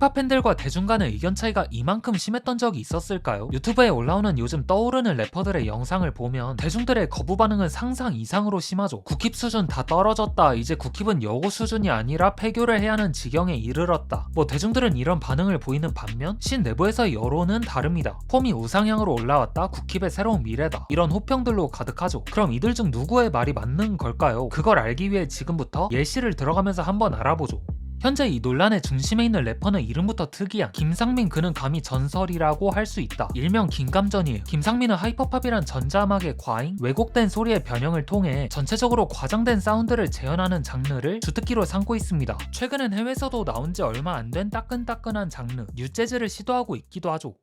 힙합 팬들과 대중 간의 의견 차이가 이만큼 심했던 적이 있었을까요? 유튜브에 올라오는 요즘 떠오르는 래퍼들의 영상을 보면 대중들의 거부 반응은 상상 이상으로 심하죠. 국힙 수준 다 떨어졌다. 이제 국힙은 여고 수준이 아니라 폐교를 해야 하는 지경에 이르렀다. 뭐 대중들은 이런 반응을 보이는 반면 신 내부에서의 여론은 다릅니다. 폼이 우상향으로 올라왔다. 국힙의 새로운 미래다. 이런 호평들로 가득하죠. 그럼 이들 중 누구의 말이 맞는 걸까요? 그걸 알기 위해 지금부터 예시를 들어가면서 한번 알아보죠. 현재 이 논란의 중심에 있는 래퍼는 이름부터 특이한 김상민 그는 감히 전설이라고 할 수 있다. 일명 김감전이에요. 김상민은 하이퍼팝이란 전자음악의 과잉, 왜곡된 소리의 변형을 통해 전체적으로 과장된 사운드를 재현하는 장르를 주특기로 삼고 있습니다. 최근엔 해외에서도 나온 지 얼마 안 된 따끈따끈한 장르, 뉴재즈를 시도하고 있기도 하죠.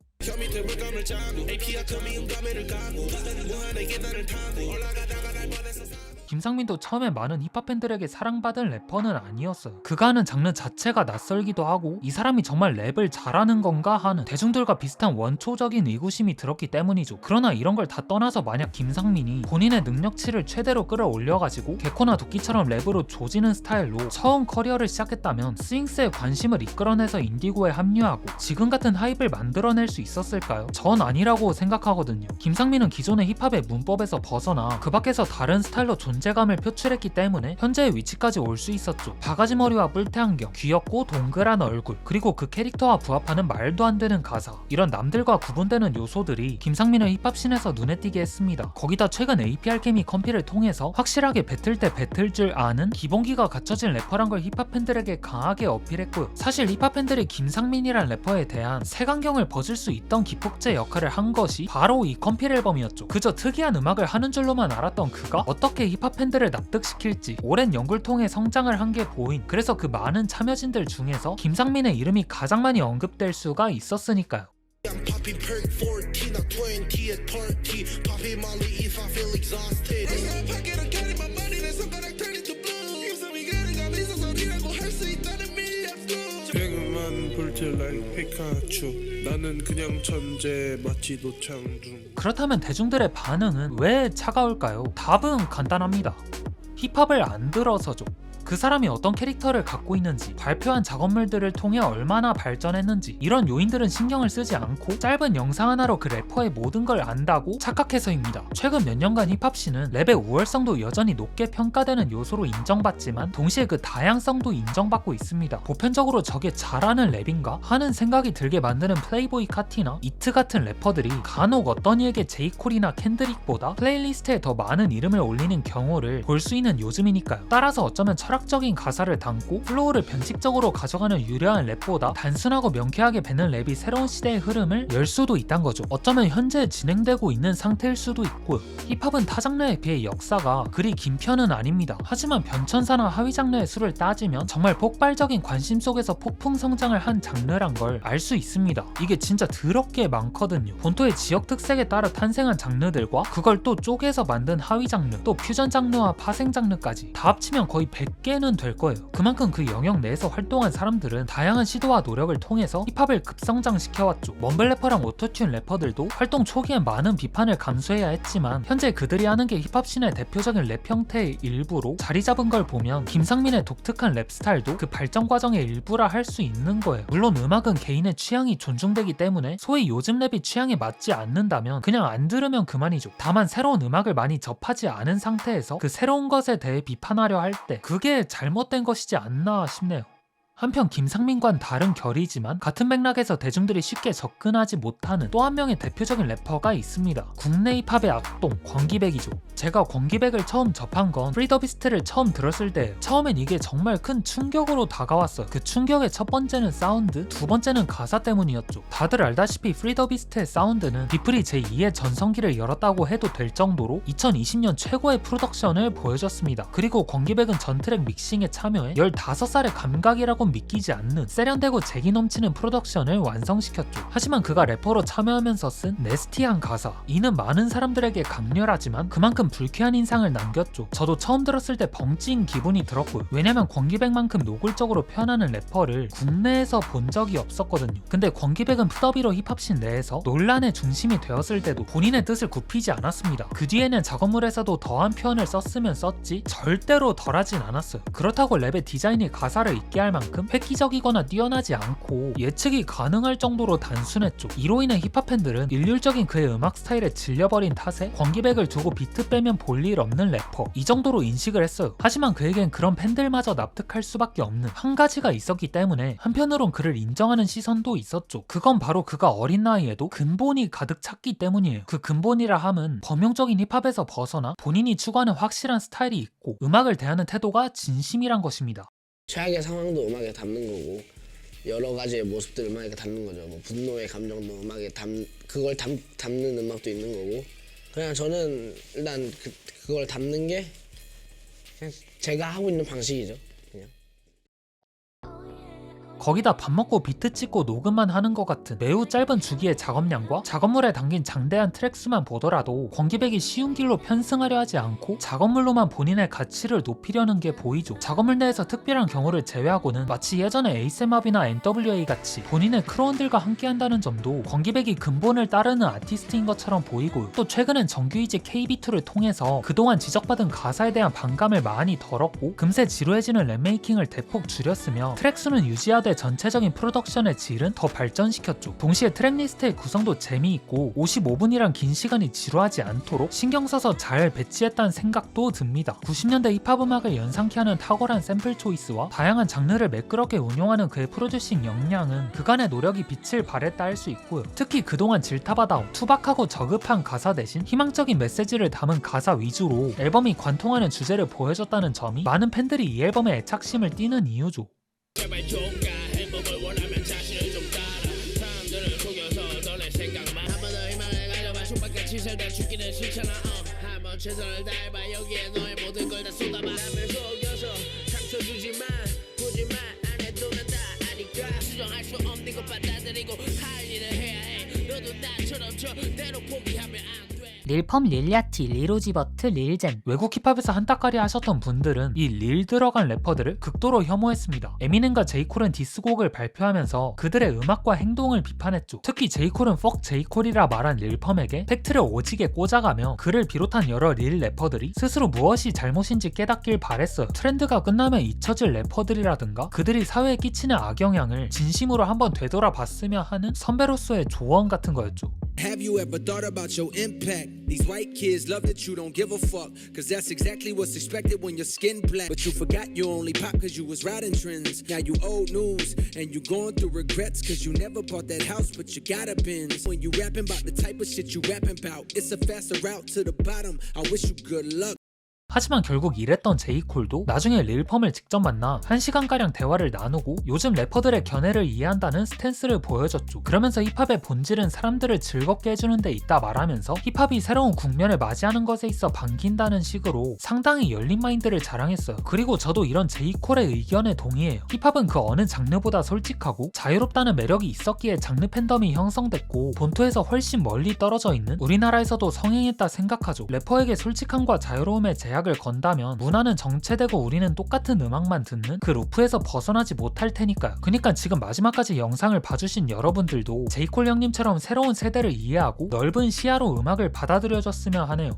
김상민도 처음에 많은 힙합 팬들에게 사랑받은 래퍼는 아니었어요. 그가 하는 장르 자체가 낯설기도 하고 이 사람이 정말 랩을 잘하는 건가 하는 대중들과 비슷한 원초적인 의구심이 들었기 때문이죠. 그러나 이런 걸 다 떠나서 만약 김상민이 본인의 능력치를 최대로 끌어올려가지고 개코나 도끼처럼 랩으로 조지는 스타일로 처음 커리어를 시작했다면 스윙스의 관심을 이끌어내서 인디고에 합류하고 지금 같은 하입을 만들어낼 수 있었을까요? 전 아니라고 생각하거든요. 김상민은 기존의 힙합의 문법에서 벗어나 그 밖에서 다른 스타일로 존재 감을 표출했기 때문에 현재의 위치까지 올 수 있었죠. 바가지 머리와 뿔테 안경, 귀엽고 동그란 얼굴, 그리고 그 캐릭터와 부합하는 말도 안 되는 가사. 이런 남들과 구분되는 요소들이 김상민을 힙합씬에서 눈에 띄게 했습니다. 거기다 최근 APR 케미 컴피를 통해서 확실하게 배틀 때 배틀 줄 아는 기본기가 갖춰진 래퍼란 걸 힙합 팬들에게 강하게 어필했고요. 사실 힙합 팬들이 김상민이란 래퍼에 대한 색안경을 벗을 수 있던 기폭제 역할을 한 것이 바로 이 컴필 앨범이었죠. 그저 특이한 음악을 하는 줄로만 알았던 그가 어떻게 힙합 팬들을 납득시킬지 오랜 연구를 통해 성장을 한 게 보인 그래서 그 많은 참여진들 중에서 김상민의 이름이 가장 많이 언급될 수가 있었으니까요. Like 피카츄 나는 그냥 천재 마치 노창중 그렇다면 대중들의 반응은 왜 차가울까요? 답은 간단합니다. 힙합을 안 들어서죠. 그 사람이 어떤 캐릭터를 갖고 있는지, 발표한 작업물들을 통해 얼마나 발전했는지, 이런 요인들은 신경을 쓰지 않고 짧은 영상 하나로 그 래퍼의 모든 걸 안다고 착각해서입니다. 최근 몇 년간 힙합씬은 랩의 우월성도 여전히 높게 평가되는 요소로 인정받지만, 동시에 그 다양성도 인정받고 있습니다. 보편적으로 저게 잘하는 랩인가? 하는 생각이 들게 만드는 플레이보이 카티나 이트 같은 래퍼들이 간혹 어떤 이에게 제이콜이나 캔드릭보다 플레이리스트에 더 많은 이름을 올리는 경우를 볼 수 있는 요즘이니까요. 따라서 어쩌면 철학 적인 가사를 담고 플로우를 변칙적으로 가져가는 유려한 랩보다 단순하고 명쾌하게 배는 랩이 새로운 시대의 흐름을 열 수도 있단 거죠. 어쩌면 현재 진행되고 있는 상태일 수도 있고요. 힙합은 타 장르에 비해 역사가 그리 긴 편은 아닙니다. 하지만 변천사나 하위 장르의 수를 따지면 정말 폭발적인 관심 속에서 폭풍 성장을 한 장르란 걸 알 수 있습니다. 이게 진짜 더럽게 많거든요. 본토의 지역 특색에 따라 탄생한 장르들과 그걸 또 쪼개서 만든 하위 장르, 또 퓨전 장르와 파생 장르까지 다 합치면 거의 100개 는 될 거예요. 그만큼 그 영역 내에서 활동한 사람들은 다양한 시도와 노력을 통해서 힙합을 급성장시켜왔죠. 먼블 래퍼랑 오토튠 래퍼들도 활동 초기엔 많은 비판을 감수해야 했지만 현재 그들이 하는 게 힙합씬의 대표적인 랩 형태의 일부로 자리 잡은 걸 보면 김상민의 독특한 랩 스타일도 그 발전 과정의 일부라 할 수 있는 거예요. 물론 음악은 개인의 취향이 존중되기 때문에 소위 요즘 랩이 취향에 맞지 않는다면 그냥 안 들으면 그만이죠. 다만 새로운 음악을 많이 접하지 않은 상태에서 그 새로운 것에 대해 비판하려 할 때 그게 잘못된 것이지 않나 싶네요. 한편 김상민과는 다른 결이지만 같은 맥락에서 대중들이 쉽게 접근하지 못하는 또 한 명의 대표적인 래퍼가 있습니다. 국내 힙합의 악동 광기백이죠. 제가 광기백을 처음 접한 건 프리더비스트를 처음 들었을 때 처음엔 이게 정말 큰 충격으로 다가왔어요. 그 충격의 첫 번째는 사운드, 두 번째는 가사 때문이었죠. 다들 알다시피 프리더비스트의 사운드는 비플이 제2의 전성기를 열었다고 해도 될 정도로 2020년 최고의 프로덕션을 보여줬습니다. 그리고 광기백은 전 트랙 믹싱에 참여해 15살의 감각이라고 믿기지 않는 세련되고 재기 넘치는 프로덕션을 완성시켰죠. 하지만 그가 래퍼로 참여하면서 쓴 네스티한 가사 이는 많은 사람들에게 강렬하지만 그만큼 불쾌한 인상을 남겼죠. 저도 처음 들었을 때 벙찌인 기분이 들었고요. 왜냐면 광기백만큼 노골적으로 표현하는 래퍼를 국내에서 본 적이 없었거든요. 근데 광기백은 푸더비로 힙합씬 내에서 논란의 중심이 되었을 때도 본인의 뜻을 굽히지 않았습니다. 그 뒤에는 작업물에서도 더한 표현을 썼으면 썼지 절대로 덜하진 않았어요. 그렇다고 랩의 디자인이 가사를 잊게 할 만큼 만큼 획기적이거나 뛰어나지 않고 예측이 가능할 정도로 단순했죠. 이로 인해 힙합 팬들은 일률적인 그의 음악 스타일에 질려버린 탓에 권기백을 두고 비트 빼면 볼 일 없는 래퍼 이 정도로 인식을 했어요. 하지만 그에겐 그런 팬들마저 납득할 수밖에 없는 한 가지가 있었기 때문에 한편으론 그를 인정하는 시선도 있었죠. 그건 바로 그가 어린 나이에도 근본이 가득 찼기 때문이에요. 그 근본이라 함은 범용적인 힙합에서 벗어나 본인이 추구하는 확실한 스타일이 있고 음악을 대하는 태도가 진심이란 것입니다. 최악의 상황도 음악에 담는 거고 여러 가지의 모습들 음악에 담는 거죠. 뭐 분노의 감정도 음악에 담 그걸 담, 담는 음악도 있는 거고 그냥 저는 일단 그, 그걸 담는 게 그냥 제가 하고 있는 방식이죠. 거기다 밥 먹고 비트 찍고 녹음만 하는 것 같은 매우 짧은 주기의 작업량과 작업물에 담긴 장대한 트랙 수만 보더라도 권기백이 쉬운 길로 편승하려 하지 않고 작업물로만 본인의 가치를 높이려는 게 보이죠. 작업물 내에서 특별한 경우를 제외하고는 마치 예전에 에이셈업이나 NWA 같이 본인의 크로원들과 함께한다는 점도 권기백이 근본을 따르는 아티스트인 것처럼 보이고요. 또 최근엔 정규이지 KB2를 통해서 그동안 지적받은 가사에 대한 반감을 많이 덜었고 금세 지루해지는 랩메이킹을 대폭 줄였으며 트랙 수는 유지하되 전체적인 프로덕션의 질은 더 발전시켰죠. 동시에 트랙 리스트의 구성도 재미있고 55분이란 긴 시간이 지루하지 않도록 신경 써서 잘 배치했다는 생각도 듭니다. 90년대 힙합 음악을 연상케 하는 탁월한 샘플 초이스와 다양한 장르를 매끄럽게 운용하는 그의 프로듀싱 역량은 그간의 노력이 빛을 발했다 할 수 있고요. 특히 그동안 질타받아 투박하고 저급한 가사 대신 희망적인 메시지를 담은 가사 위주로 앨범이 관통하는 주제를 보여줬다는 점이 많은 팬들이 이 앨범에 애착심을 띠는 이유죠. 죽기는 싫잖아 어. 한번 최선을 다해봐. 여기에 너의 모든 걸 다 쏟아봐 남을 속여서 상처 주지만 보지만 안 해도 난 다 아니까. 수정할 수 없는 것 받아들이고 할 일을 해야 해. 너도 나처럼 절대로 포기하면 안 돼 릴펌, 릴야티, 리로지버트, 릴젠 외국 힙합에서 한따까리 하셨던 분들은 이 릴 들어간 래퍼들을 극도로 혐오했습니다. 에미넴과 제이콜은 디스곡을 발표하면서 그들의 음악과 행동을 비판했죠. 특히 제이콜은 퍽 제이콜이라 말한 릴펌에게 팩트를 오지게 꽂아가며 그를 비롯한 여러 릴 래퍼들이 스스로 무엇이 잘못인지 깨닫길 바랬어요. 트렌드가 끝나면 잊혀질 래퍼들이라든가 그들이 사회에 끼치는 악영향을 진심으로 한번 되돌아봤으면 하는 선배로서의 조언 같은 거였죠. Have you ever thought about your impact? These white kids love that you don't give a fuck. Cause that's exactly what's expected when your skin black. But you forgot you only pop cause you was riding trends. Now you old news and you going through regrets cause you never bought that house but you got a Benz. When you rapping about the type of shit you rapping about, it's a faster route to the bottom. I wish you good luck. 하지만 결국 이랬던 제이콜도 나중에 릴펌을 직접 만나 1시간가량 대화를 나누고 요즘 래퍼들의 견해를 이해한다는 스탠스를 보여줬죠. 그러면서 힙합의 본질은 사람들을 즐겁게 해주는 데 있다 말하면서 힙합이 새로운 국면을 맞이하는 것에 있어 반긴다는 식으로 상당히 열린 마인드를 자랑했어요. 그리고 저도 이런 제이콜의 의견에 동의해요. 힙합은 그 어느 장르보다 솔직하고 자유롭다는 매력이 있었기에 장르 팬덤이 형성됐고 본토에서 훨씬 멀리 떨어져 있는 우리나라에서도 성행했다 생각하죠. 래퍼에게 솔직함과 자유로움의 제 약을 건다면 문화는 정체되고 우리는 똑같은 음악만 듣는 그 루프에서 벗어나지 못할 테니까요. 그니까 지금 마지막까지 영상을 봐주신 여러분들도 제이콜 형님처럼 새로운 세대를 이해하고 넓은 시야로 음악을 받아들여줬으면 하네요.